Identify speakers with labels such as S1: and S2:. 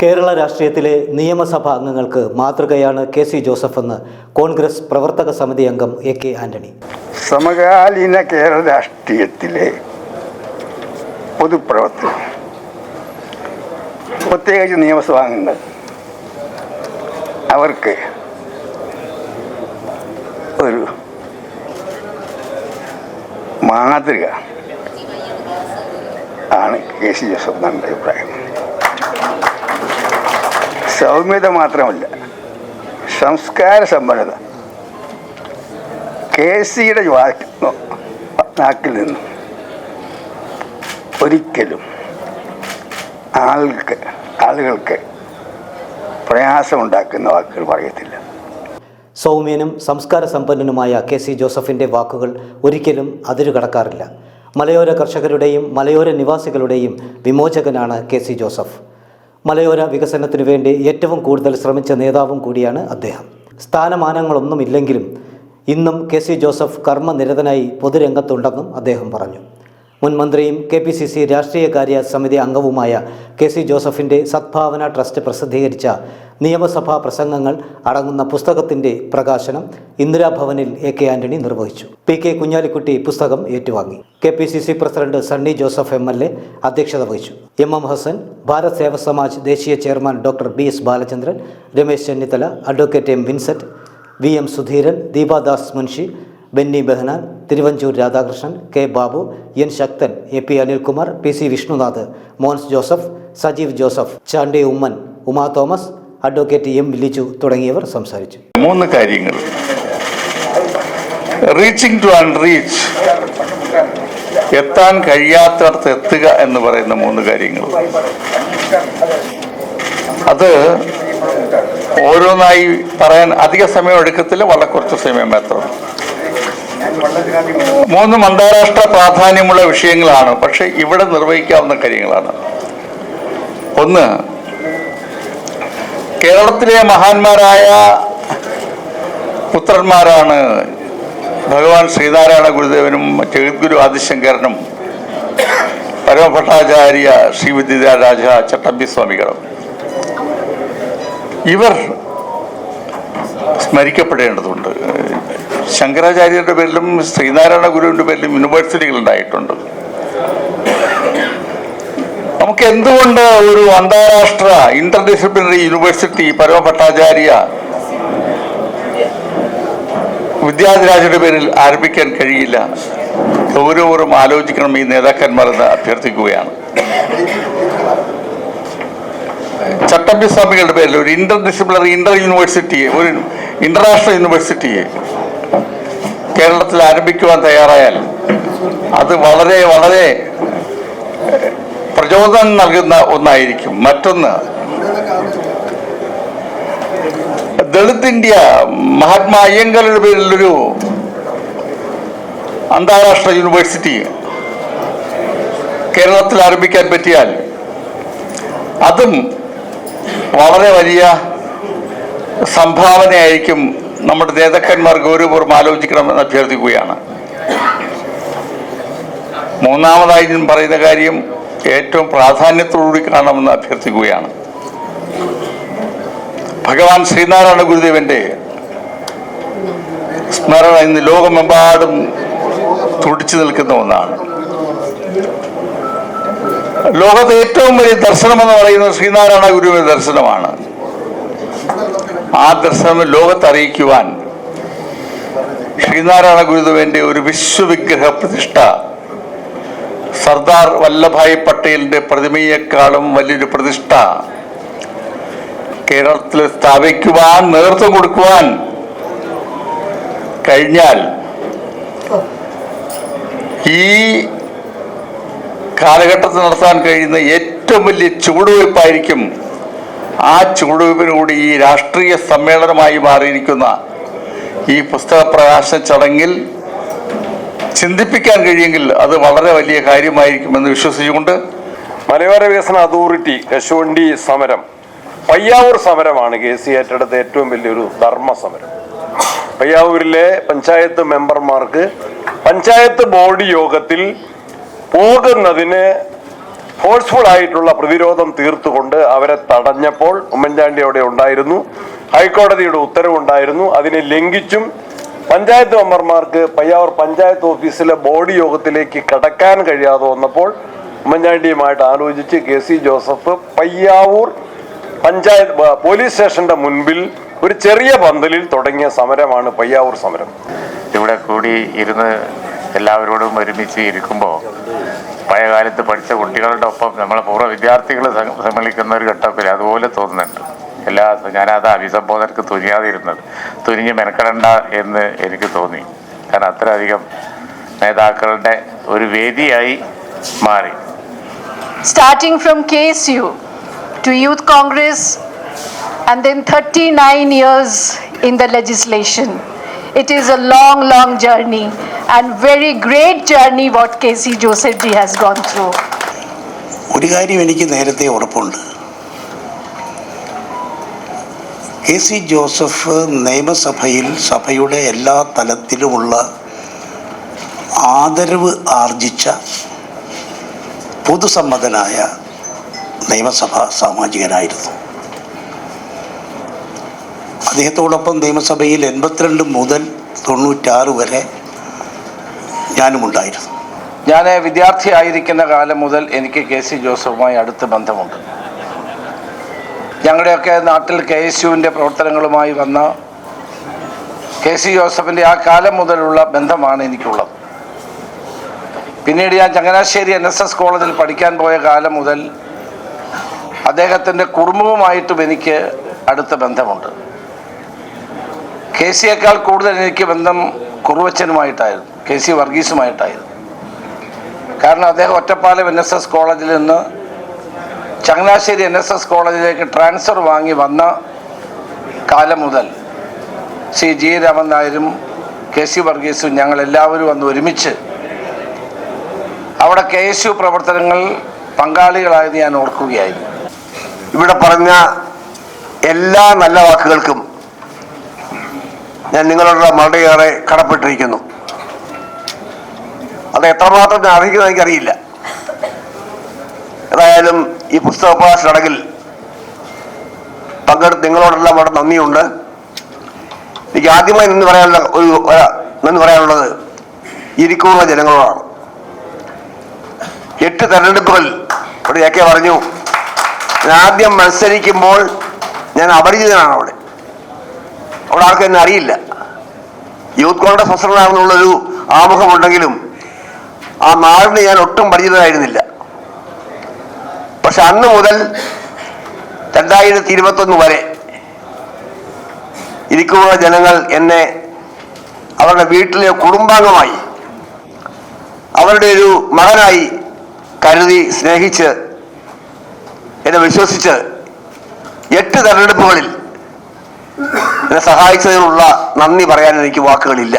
S1: കേരള രാഷ്ട്രീയത്തിലെ നിയമസഭാ അംഗങ്ങൾക്ക് മാതൃകയാണ് കെ സി ജോസഫ് എന്ന് കോൺഗ്രസ് പ്രവർത്തക സമിതി അംഗം എ കെ ആന്റണി.
S2: സമകാലീന കേരള രാഷ്ട്രീയത്തിലെ പൊതുപ്രവർത്തകർ പ്രത്യേകിച്ച് നിയമസഭാ അംഗങ്ങൾ അവർക്ക് ഒരു മാതൃക ആണ് കെ സി ജോസഫ് എന്നാണ് അഭിപ്രായം. സൗമ്യത മാത്രമല്ല. സംസ്കാര സമ്പന്നത. കെ സിയുടെ നാക്കിൽ നിന്നും. ഒരിക്കലും ആൾക്ക് ആളുകൾക്ക് പ്രയാസമുണ്ടാക്കുന്ന വാക്കുകൾ പറയത്തില്ല.
S1: സൗമ്യനും സംസ്കാര സമ്പന്നനുമായ കെ സി ജോസഫിന്റെ വാക്കുകൾ ഒരിക്കലും അതിരു കടക്കാറില്ല. മലയോര കർഷകരുടെയും മലയോര നിവാസികളുടെയും വിമോചകനാണ് കെ സി ജോസഫ്. മലയോര വികസനത്തിനു വേണ്ടി ഏറ്റവും കൂടുതൽ ശ്രമിച്ച നേതാവും കൂടിയാണ് അദ്ദേഹം. സ്ഥാനമാനങ്ങളൊന്നുമില്ലെങ്കിലും ഇന്നും കെ സി ജോസഫ് കർമ്മനിരതനായി പൊതുരംഗത്തുണ്ടെന്നും അദ്ദേഹം പറഞ്ഞു. മുൻ മന്ത്രിയും കെ പി സി സി രാഷ്ട്രീയകാര്യ സമിതി അംഗവുമായ കെ സി ജോസഫിന്റെ സദ്ഭാവന ട്രസ്റ്റ് പ്രസിദ്ധീകരിച്ച നിയമസഭാ പ്രസംഗങ്ങൾ അടങ്ങുന്ന പുസ്തകത്തിന്റെ പ്രകാശനം ഇന്ദിരാഭവനിൽ എ കെ ആന്റണി നിർവഹിച്ചു. പി കെ കുഞ്ഞാലിക്കുട്ടി പുസ്തകം ഏറ്റുവാങ്ങി. K P C C president Sunny Joseph M L A അധ്യക്ഷത വഹിച്ചു. എം എം ഹസൻ ഭാരത് സേവ സമാജ് ദേശീയ chairman doctor B S Balachandran Ramesh Chennithala advocate M Vincent V M Sudheeran Deepadas Munshi Benny Behanan Thiruvanchoor Radhakrishnan K Babu N Sakthan A P Anilkumar P C Vishnunath Mons Joseph Sajeev Joseph Chandy Oommen Uma Thomas advocate M Liju തുടങ്ങിയവർ സംസാരിച്ചു.
S3: മൂന്ന് കാര്യങ്ങൾ. Reaching to unreached എത്താൻ കഴിയാത്തടത്ത് എത്തുക എന്ന് പറയുന്ന മൂന്ന് കാര്യങ്ങൾ. അത് ഓരോന്നായി പറയാൻ അധിക സമയം എടുക്കത്തില്ല വളരെ കുറച്ച് സമയം മാത്രം. മൂന്നും അന്താരാഷ്ട്ര പ്രാധാന്യമുള്ള വിഷയങ്ങളാണ്. പക്ഷെ ഇവിടെ നിർവഹിക്കാവുന്ന കാര്യങ്ങളാണ്. ഒന്ന് കേരളത്തിലെ മഹാന്മാരായ പുത്രന്മാരാണ് ഭഗവാൻ ശ്രീനാരായണ ഗുരുദേവനും ജഗദ്ഗുരു ആദിശങ്കരനും പരമഭട്ടാചാര്യ ശ്രീ വിദ്യാരാജ ചട്ടമ്പി സ്വാമികളും ഇവർ സ്മരിക്കപ്പെടേണ്ടതുണ്ട്. ശങ്കരാചാര്യരുടെ പേരിലും ശ്രീനാരായണ ഗുരുവിന്റെ പേരിലും യൂണിവേഴ്സിറ്റികൾ ഉണ്ടായിട്ടുണ്ട് നമുക്ക് എന്തുകൊണ്ട് ഒരു അന്താരാഷ്ട്ര ഇന്റർ ഡിസിപ്ലിനറി യൂണിവേഴ്സിറ്റി പരമഭട്ടാചാര്യ വിദ്യാധിരാജയുടെ പേരിൽ ആരംഭിക്കാൻ കഴിയില്ല? ഗൗരവപൂർവം ആലോചിക്കണം ഈ നേതാക്കന്മാരെന്ന് അഭ്യർത്ഥിക്കുകയാണ്. ചട്ടമ്പിസ്വാമികളുടെ പേരിൽ ഒരു ഇന്റർ ഡിസിപ്ലിനറി ഇന്റർ യൂണിവേഴ്സിറ്റിയെ ഒരു ഇന്റർനാഷണൽ യൂണിവേഴ്സിറ്റി കേരളത്തിൽ ആരംഭിക്കുവാൻ തയ്യാറായാൽ അത് വളരെ വളരെ പ്രചോദനം നൽകുന്ന ഒന്നായിരിക്കും. മറ്റൊന്ന് ദളിത് ഇന്ത്യ മഹാത്മാ അയ്യങ്കാരുടെ പേരിലൊരു അന്താരാഷ്ട്ര യൂണിവേഴ്സിറ്റി കേരളത്തിൽ ആരംഭിക്കാൻ പറ്റിയാൽ അതും വളരെ വലിയ സംഭാവനയായിരിക്കും നമ്മുടെ നേതാക്കന്മാർ ഗൗരവപൂർവം ആലോചിക്കണമെന്ന് അഭ്യർത്ഥിക്കുകയാണ്. മൂന്നാമതായി ഞാൻ പറയുന്ന കാര്യം ഏറ്റവും പ്രാധാന്യത്തോടുകൂടി കാണണമെന്ന് അഭ്യർത്ഥിക്കുകയാണ്. ഭഗവാൻ ശ്രീനാരായണ ഗുരുദേവന്റെ സ്മരണ ഇന്ന് ലോകമെമ്പാടും തുടിച്ചു നിൽക്കുന്ന ഒന്നാണ്. ലോകത്തെ ഏറ്റവും വലിയ ദർശനം എന്ന് പറയുന്നത് ശ്രീനാരായണ ഗുരുവിന്റെ ദർശനമാണ്. ആ ദർശനം ലോകത്ത് അറിയിക്കുവാൻ ശ്രീനാരായണ ഗുരുദേവന്റെ ഒരു വിശ്വവിഗ്രഹ പ്രതിഷ്ഠ സർദാർ വല്ലഭായ് പട്ടേലിന്റെ പ്രതിമയെക്കാളും വലിയൊരു പ്രതിഷ്ഠ കേരളത്തിൽ സ്ഥാപിക്കുവാൻ നേതൃത്വം കൊടുക്കുവാൻ കഴിഞ്ഞാൽ ഈ കാലഘട്ടത്തിൽ നടത്താൻ കഴിയുന്ന ഏറ്റവും വലിയ ചുവടുവയ്പ്പായിരിക്കും ആ ചുവടുവയ്പ്പിനുകൂടി ഈ രാഷ്ട്രീയ സമ്മേളനമായി മാറിയിരിക്കുന്ന ഈ പുസ്തക പ്രകാശന ചടങ്ങിൽ ചിന്തിപ്പിക്കാൻ കഴിയുമെങ്കിൽ അത് വളരെ വലിയ കാര്യമായിരിക്കുമെന്ന് വിശ്വസിച്ചുകൊണ്ട്
S4: മലയോര വികസന അതോറിറ്റി കശുവണ്ടി സമരം പയ്യാവൂർ സമരമാണ് കെ സി ഏറ്റെടുത്ത ഏറ്റവും വലിയൊരു ധർമ്മ സമരം. പയ്യാവൂരിലെ പഞ്ചായത്ത് മെമ്പർമാർക്ക് പഞ്ചായത്ത് ബോർഡ് യോഗത്തിൽ പോകുന്നതിന് ഫോഴ്സ്ഫുൾ ആയിട്ടുള്ള പ്രതിരോധം തീർത്തുകൊണ്ട് അവരെ തടഞ്ഞപ്പോൾ ഉമ്മൻചാണ്ടി അവിടെ ഉണ്ടായിരുന്നു. ഹൈക്കോടതിയുടെ ഉത്തരവുണ്ടായിരുന്നു. അതിനെ ലംഘിച്ചും പഞ്ചായത്ത് മെമ്പർമാർക്ക് പയ്യാവൂർ പഞ്ചായത്ത് ഓഫീസിലെ ബോർഡ് യോഗത്തിലേക്ക് കടക്കാൻ കഴിയാതെ വന്നപ്പോൾ ഉമ്മൻചാണ്ടിയുമായിട്ട് ആലോചിച്ച് K C Joseph Payyavoor panchayat police സ്റ്റേഷന്റെ മുൻപിൽ ഒരു ചെറിയ പന്തലിൽ തുടങ്ങിയ സമരമാണ് പയ്യാവൂർ സമരം.
S5: ഇവിടെ കൂടി ഇരുന്ന് എല്ലാവരോടും ഒരുമിച്ച് ഇരിക്കുമ്പോൾ പഴയ കാലത്ത് പഠിച്ച കുട്ടികളുടെ ഒപ്പം നമ്മളെ പൂർവ വിദ്യാർത്ഥികൾ സമ്മേളിക്കുന്ന ഒരു ഘട്ടത്തിൽ അതുപോലെ തോന്നുന്നുണ്ട്. എല്ലാ ഞാനത് അഭിസംബോധനക്ക് തുനിയാതെ ഇരുന്നത് തുനിഞ്ഞ് മെനക്കെടണ്ട എന്ന് എനിക്ക് തോന്നി. കാരണം അത്രയധികം നേതാക്കളുടെ ഒരു വേദിയായി മാറി.
S6: Starting from KSU to Youth Congress and then 39 years in the legislation. It is a long, long journey and very great journey what KC Joseph ji has gone through.
S7: ഒരു കാര്യം എനിക്ക് നേരത്തെ ഉറപ്പുണ്ട് കെ സി ജോസഫ് നിയമസഭയിൽ സഭയുടെ എല്ലാ തലത്തിലുമുള്ള ആദരവ് ആർജിച്ച പൊതുസമ്മതനായ നിയമസഭാ സാമാജികനായിരുന്നു അദ്ദേഹത്തോടൊപ്പം നിയമസഭയിൽ എൺപത്തിരണ്ട് മുതൽ തൊണ്ണൂറ്റാറ് വരെ ഞാനും ഉണ്ടായിരുന്നു
S8: ഞാൻ വിദ്യാർത്ഥിയായിരിക്കുന്ന കാലം മുതൽ എനിക്ക് കെ സി ജോസഫുമായി അടുത്ത ബന്ധമുണ്ട്. ഞങ്ങളുടെയൊക്കെ നാട്ടിൽ കെ എസ് യുവിന്റെ പ്രവർത്തനങ്ങളുമായി വന്ന കെ സി ജോസഫിന്റെ ആ കാലം മുതലുള്ള ബന്ധമാണ് എനിക്കുള്ളത്. പിന്നീട് ഞാൻ ചങ്ങനാശ്ശേരി എൻ എസ് എസ് കോളേജിൽ പഠിക്കാൻ പോയ കാലം മുതൽ അദ്ദേഹത്തിന്റെ കുടുംബവുമായിട്ടും എനിക്ക് അടുത്ത ബന്ധമുണ്ട്. കെ സിയേക്കാൾ കൂടുതൽ എനിക്ക് ബന്ധം കുറുവച്ചനുമായിട്ടായിരുന്നു. K C വർഗീസുമായിട്ടായിരുന്നു. കാരണം അദ്ദേഹം ഒറ്റപ്പാലം എൻ എസ് എസ് കോളേജിൽ നിന്ന് ചങ്ങനാശ്ശേരി എൻ എസ് എസ് കോളേജിലേക്ക് ട്രാൻസ്ഫർ വാങ്ങി വന്ന കാലം മുതൽ ശ്രീ ജി രാമൻ നായരും കെ സി വർഗീസും ഞങ്ങൾ എല്ലാവരും അന്ന് ഒരുമിച്ച് അവിടെ കെ എസ് യു പ്രവർത്തനങ്ങൾ പങ്കാളികളായത് ഞാൻ ഓർക്കുകയായിരുന്നു.
S2: ഇവിടെ പറഞ്ഞ എല്ലാ നല്ല വാക്കുകൾക്കും ഞാൻ നിങ്ങളുടെ മറുപടിയേറെ കടപ്പെട്ടിരിക്കുന്നു. അത് എത്രമാത്രം ഞാൻ അറിയിക്കുന്നത് എനിക്കറിയില്ല. ഏതായാലും ഈ പുസ്തക പ്രകാശ ചടങ്ങിൽ പങ്കെടുത്ത് നിങ്ങളോടെല്ലാം വളരെ നന്ദിയുണ്ട്. എനിക്ക് ആദ്യമായി നിന്ന് പറയാനുള്ള ഒരു നിന്ന് പറയാനുള്ളത് ഇരിക്കുന്ന ജനങ്ങളോടാണ്. എട്ട് തെരഞ്ഞെടുപ്പുകൾ ഇവിടെ ഒക്കെ പറഞ്ഞു. ഞാൻ ആദ്യം മത്സരിക്കുമ്പോൾ ഞാൻ അപരിചിതനാണ് അവിടെ. അവിടെ ആർക്കും എന്നെ അറിയില്ല. യൂത്ത് കോൺഗ്രസ് പ്രസിഡന്റാണെന്നുള്ളൊരു ആമുഖമുണ്ടെങ്കിലും ആ നാടിന് ഞാൻ ഒട്ടും പരിചിതനായിരുന്നില്ല. പക്ഷെ അന്ന് മുതൽ രണ്ടായിരത്തി ഇരുപത്തൊന്ന് വരെ ഇരിക്കുന്ന ജനങ്ങൾ എന്നെ അവരുടെ വീട്ടിലെ കുടുംബാംഗമായി അവരുടെ ഒരു മകനായി കരുതി സ്നേഹിച്ച് എന്നെ വിശ്വസിച്ച് എട്ട് തെരഞ്ഞെടുപ്പുകളിൽ എന്നെ സഹായിച്ചതിനുള്ള നന്ദി പറയാൻ എനിക്ക് വാക്കുകളില്ല.